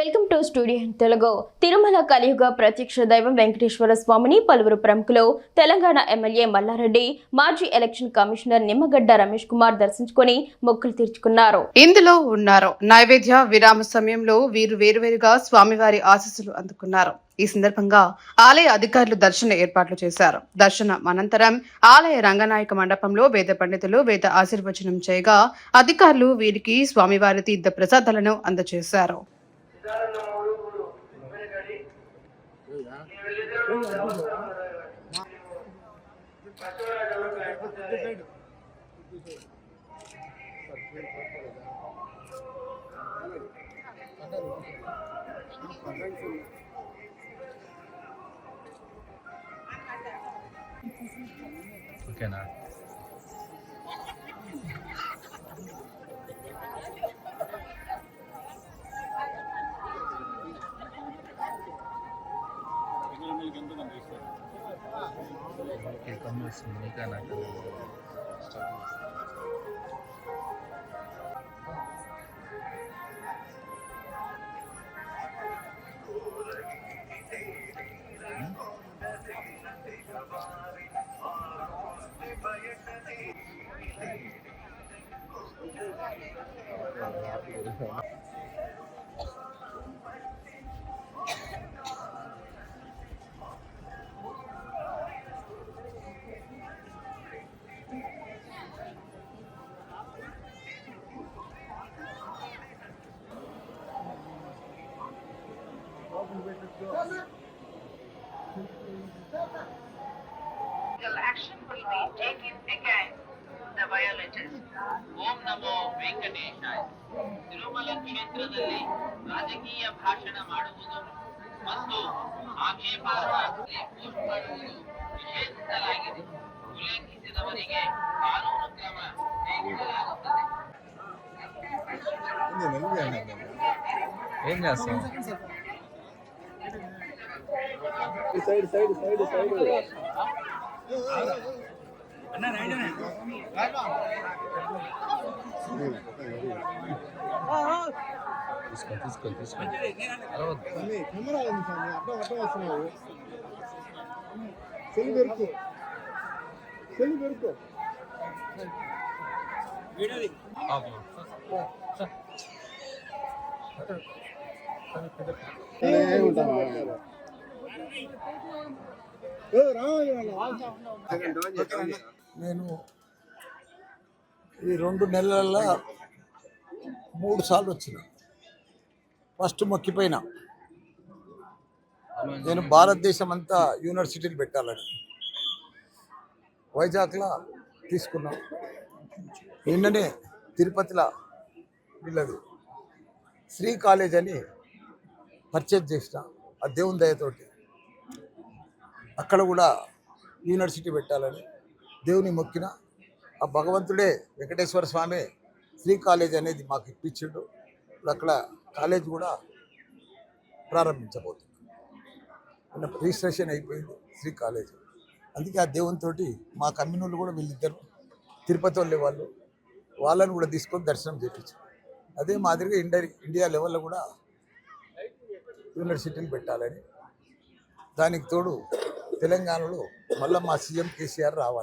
Welcome to studio Telugu. Tirumala కలియుగ ప్రత్యక్ష దైవం వెంకటేశ్వర స్వామిని పలువురు ప్రముఖులు తెలంగాణ ఎమ్మెల్యే మల్లారెడ్డి మాజీ ఎలక్షన్ కమిషనర్ నిమ్మగడ్డ రమేష్ కుమార్ దర్శించుకొని మొక్కులు తీర్చుకున్నారు. ఇందులో ఉన్నారు నైవేద్య విరామ సమయంలో వీరు వేరువేరుగా స్వామివారి ఆశీస్సులు అందుకున్నారు. ఈ సందర్భంగా ఆలయ అధికారులు దర్శన ఏర్పాట్లు చేశారు. దర్శనం అనంతరం ఆలయ రంగనాయక మండపంలో వేద పండితులు వేద ఆశీర్వచనం చేయగా అధికారులు వీరికి స్వామివారి తీర్థ ప్రసాదాలను అందజేశారు. ఓకేనా? Oke, kamu sembunyikan aku. Thank you. Action will be taken against the violators. ಓಂ ನಮೋ ವೆಂಕಟೇಶಾಯ. ತಿರುಮಲ ಕ್ಷೇತ್ರದಲ್ಲಿ ರಾಜಕೀಯ ಭಾಷಣ ಮಾಡುವುದು ಮತ್ತು ಆಕ್ಷೇಪಾರ್ಹ ಪೋಸ್ಟ್ ಮಾಡುವುದು ನಿಷೇಧಿಸಲಾಗಿದೆ. ಉಲ್ಲಂಘಿಸಿದವರಿಗೆ ಕಾನೂನು ಕ್ರಮ ಕೈಗೊಳ್ಳಲಾಗುತ್ತದೆ. ఏం చేస్తాం తీసుకో తీసుకో తీసుకో అరవద్దు కెమెరా ఉంది స్వామి అడ్డం అడ్డం వస్తున్నావు సెల్ పెరుకు సెల్ పెరుకు. ఉంటాను నేను ఈ రెండు నెలల్లో మూడు సార్లు వచ్చిన. ఫస్ట్ మొక్కిపోయినా. నేను భారతదేశం అంతా యూనివర్సిటీలు పెట్టాలని. వైజాగ్లో తీసుకున్నాం. నిన్ననే తిరుపతిలో వీళ్ళది శ్రీ కాలేజ్ అని పర్చేజ్ చేసిన. ఆ దేవుని దయతోటి అక్కడ కూడా యూనివర్సిటీ పెట్టాలని దేవుని మొక్కిన ఆ భగవంతుడే వెంకటేశ్వర స్వామి శ్రీ కాలేజ్ అనేది మాకు ఇప్పించిండు. ఇప్పుడు అక్కడ కాలేజ్ కూడా ప్రారంభించబోతుంది. నిన్న రిజిస్ట్రేషన్ అయిపోయింది శ్రీ కాలేజ్. అందుకే ఆ దేవునితోటి మా కమ్యూనులు కూడా వీళ్ళిద్దరు తిరుపతి వాళ్ళే వాళ్ళు వాళ్ళని కూడా తీసుకొని దర్శనం చేయించారు అదే మాదిరిగా ఇండియా ఇండియా లెవెల్లో కూడా యూనివర్సిటీలు పెట్టాలని దానికి తోడు తెలంగాణలో మళ్ళీ మా సీఎం కేసీఆర్ రావాలి.